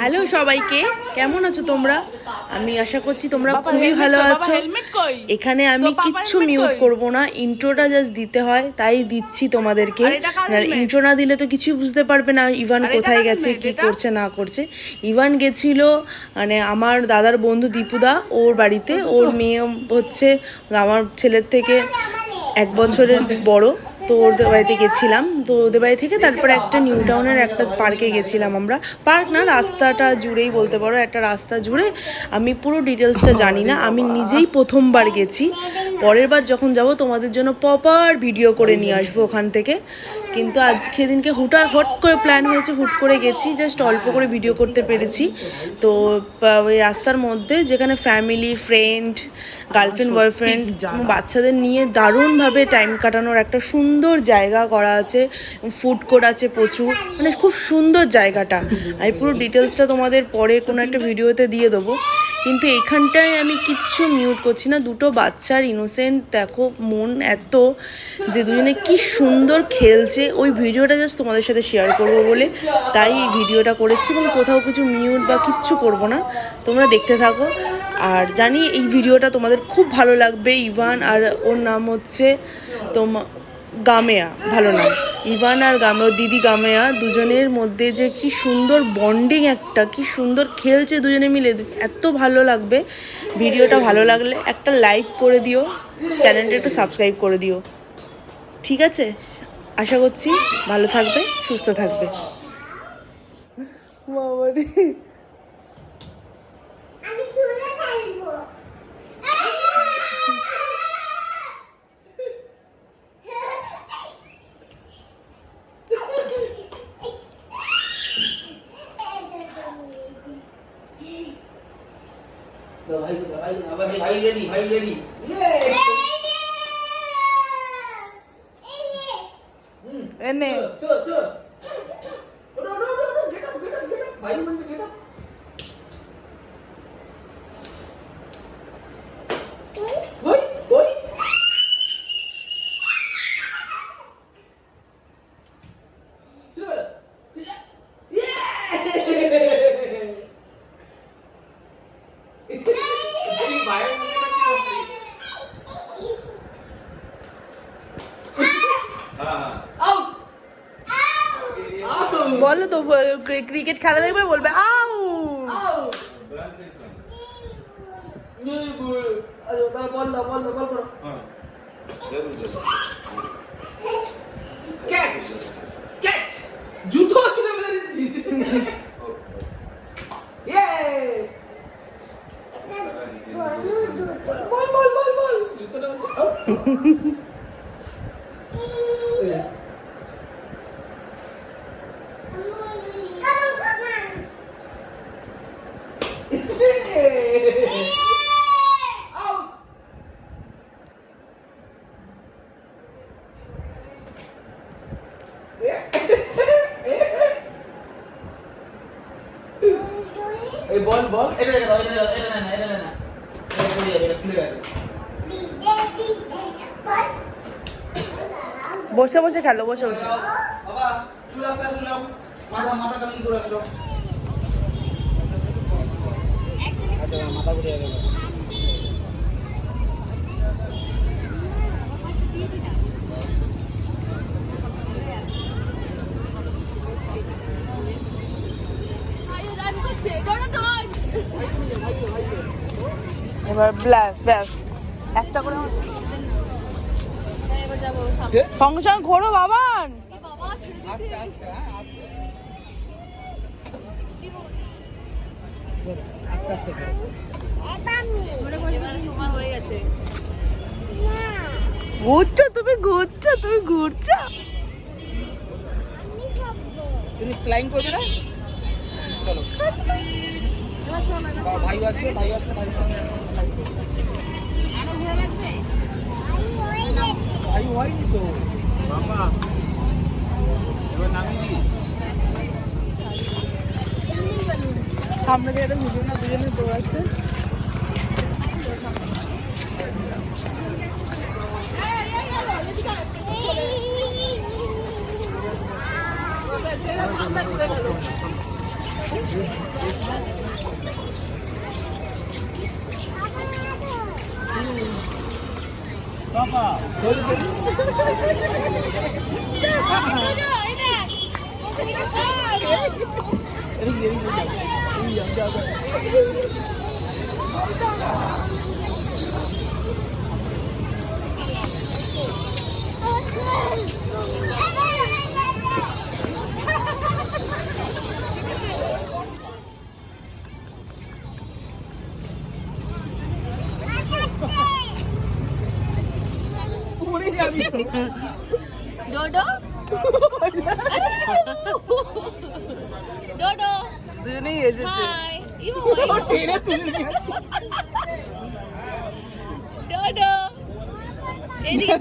Hello সবাইকে কেমন আছো তোমরা? আমি আশা করছি তোমরা খুবই ভালো আছো। এখানে আমি কিচ্ছু মিউট করব না ইন্ট্রোটা জাস্ট দিতে হয় তাই দিচ্ছি তোমাদেরকে। ইন্ট্রো না দিলে তো কিছুই বুঝতে পারবে না ইভান কোথায় গেছে কি করছে না করছে। ইভান গেছিল মানে আমার দাদার বন্ধু দীপুদা ওর বাড়িতে। ওর মেয়ে হচ্ছে আমার ছেলের থেকে এক বছরের বড়। তো ওদের বাড়িতে গেছিলাম। তো ওদের বাড়ি থেকে তারপরে একটা নিউ টাউনের একটা পার্কে গেছিলাম আমরা। পার্ক না, রাস্তাটা জুড়েই বলতে পারো, একটা রাস্তা জুড়ে আমি পুরো ডিটেলসটা জানি না। আমি নিজেই প্রথমবার গেছি। পরের বার যখন যাব তোমাদের জন্য প্রপার ভিডিও করে নিয়ে আসব ওখান থেকে। কিন্তু আজকে দিনকে হুটা হট করে প্ল্যান হয়েছে হুট করে গেছি জাস্ট অল্প করে ভিডিও করতে পেরেছি। তো ওই রাস্তার মধ্যে যেখানে ফ্যামিলি ফ্রেন্ড গার্লফ্রেন্ড বয়ফ্রেন্ড বাচ্চাদের নিয়ে দারুণভাবে টাইম কাটানোর একটা সুন্দর জায়গা করা আছে ফুড কোর্ট আছে প্রচুর মানে খুব সুন্দর জায়গাটা। আমি পুরো ডিটেলসটা তোমাদের পরে কোনো একটা ভিডিওতে দিয়ে দেবো। কিন্তু এখানটায় আমি কিচ্ছু মিউট করছি না। দুটো বাচ্চার ইনোসেন্ট দেখো, মন এত যে দুজনে কি সুন্দর খেলছে। ওই ভিডিওটা জাস্ট তোমাদের সাথে শেয়ার করব বলে তাই এই ভিডিওটা করেছি এবং কোথাও কিছু মিউট বা কিচ্ছু করব না। তোমরা দেখতে থাকো। আর জানি এই ভিডিওটা তোমাদের খুব ভালো লাগবে। ইভান আর ওর নাম হচ্ছে তোমা গামেয়া, ভালো নাম। ইভান আর গামে দিদি গামেয়া দুজনের মধ্যে যে কি সুন্দর বন্ডিং একটা, কি সুন্দর খেলছে দুজনে মিলে, এত ভালো লাগবে। ভিডিওটা ভালো লাগলে একটা লাইক করে দিও চ্যানেলটা একটু সাবস্ক্রাইব করে দিও। ঠিক আছে? আশা করছি ভালো থাকবে, সুস্থ থাকবে। আমি ભાઈ ભાઈ હવે ભાઈ રેડી ભાઈ રેડી એને ચો ચો ડો ડો ડો get up get up get up ભાઈ મને আউট বলো তো ক্রিকেট খেলা দেখবে বলবে আউ! আউট এই বল আরে বল দাও বল দাও বল করো ক্যাচ ক্যাচ জুতো দিচ্ছিস ইয়ে বল বল। জুতোটা আউট কামন কামন আউট এই বল বল। এটা এটা এটা এটা না না এটা না না। এটা খুলে যাবে এটা খুলে যাবে। বসে বসে খেলো বসে বসে। বাবা চুল আস্তে আস্তে যাও মাথা মাথা কামিয়ে করে রাখো। মাথা ঘুরে যাবে রান করছে করো নয় এবার ব্যাস ব্যাস। একটা করে সঙ্গে সঙ্গে ঘোরো বাবান। ঘুরছো? তুমি ঘুরছো? তুমি ঘুরছো? তুমি স্লাইং করবে না? চলো এবার চল এবার বাবা, সামনে দিয়ে একটা ভিডিও না দুজনে দৌড়াচ্ছে। Papa. Ini dia, ini dia. Ini. Dodo Dodo দুজনেই এসেছে ডোডো এদিকে